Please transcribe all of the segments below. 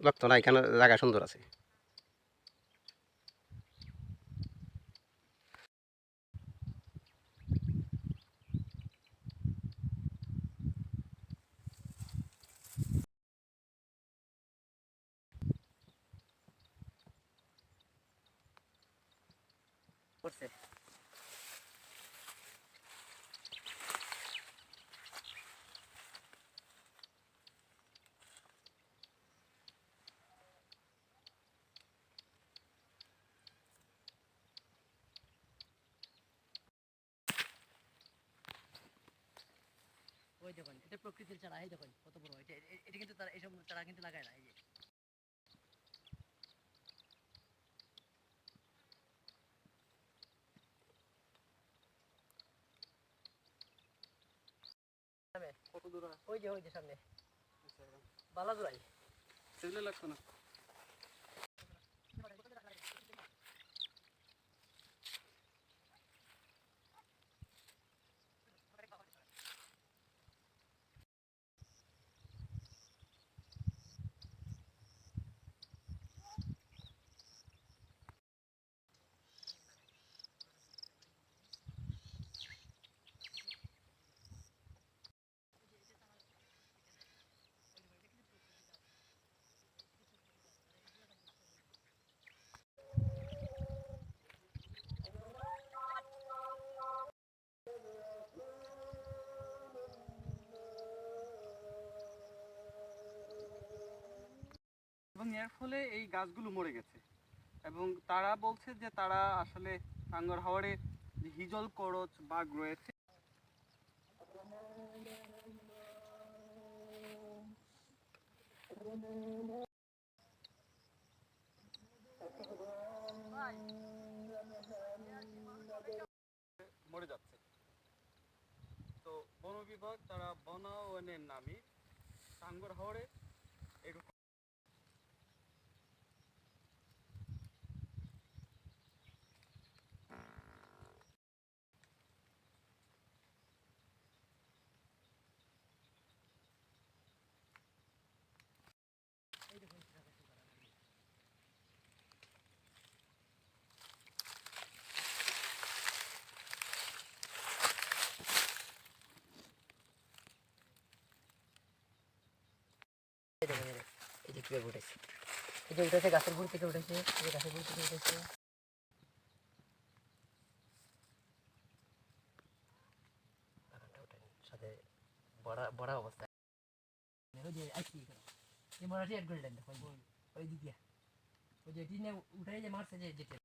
লাগতো না এখানে জায়গা সুন্দর আছে। করছে। ওই দেখুন এটা প্রকৃতির চারা এই দেখুন কত বড়। এটা এটা কিন্তু তারা এইসব চারা কিন্তু লাগায় না এই যে। কত দূর ওই যে ওই যে সামনে। বালাজুরাই সেগুলো লাগতো না? এবং এর ফলে এই গাছগুলো মরে গেছে। এবং তারা বলছে যে তারা আসলে টাঙ্গর হাওয়ারে হিজল করচ বাঘ রয়েছে। মরে যাচ্ছে। তো বন বিভাগ, তারা বনায়নের নামে টাঙ্গর হাওরে এরকম এই দেখুন এই দেখুন, এই যে কীভাবে উঠেছে। এই যে উঠেছে গাছের গুড়ি থেকে উঠেছে এই যে গাছের গুড়ি থেকে উঠেছে। বড়া বড়া অবস্থা ওই যে এখানে এই মরাটি করে দেন দেখো, ওই দিক ওই যে টিনে উঠে যে মারছে এদিকে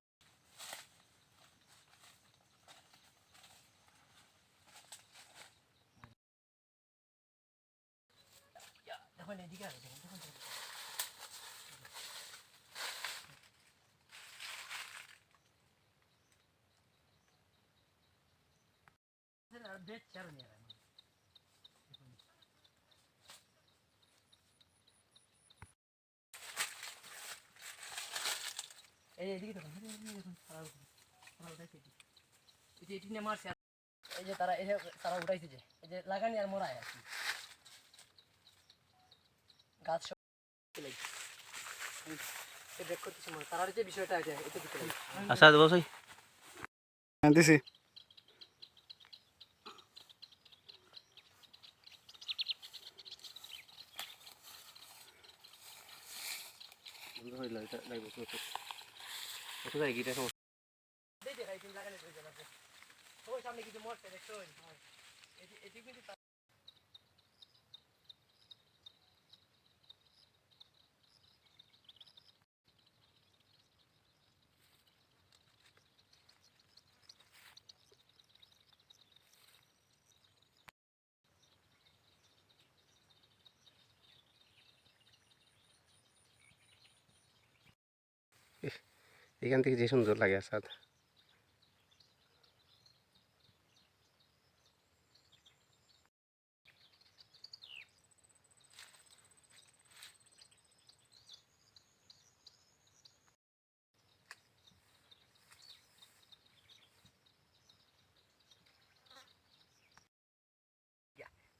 দেখুন দেখুন চারো নিয়ে গেল এই এদিকে দেখুন দেখুন তারা উঠুন তারা উঠাইছে এটি এটি নিয়ে মারছে এই যে তারা এই তারা উঠাইছে যে এই যে লাগানি আর মরায় আর কি গাছ সব চলে গেছে। এই ব্রেক করতেছে মনে হয়। তারার যে বিষয়টা আছে এটা দিতে লাগে আচ্ছা বসই হ্যাঁ দিছি দেই দে ভাই তুমি লাগালে হয়ে যাবে ওই সামনে কিছু মরছে, দেখছ? এটি এটি কিন্তু এখান থেকে যে সুন্দর লাগে, আসাদ।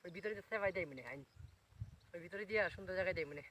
ভিতরে সেবাই দেয় মনে আইন ভিতরে দিয়া সুন্দর জায়গায় দেয় মনে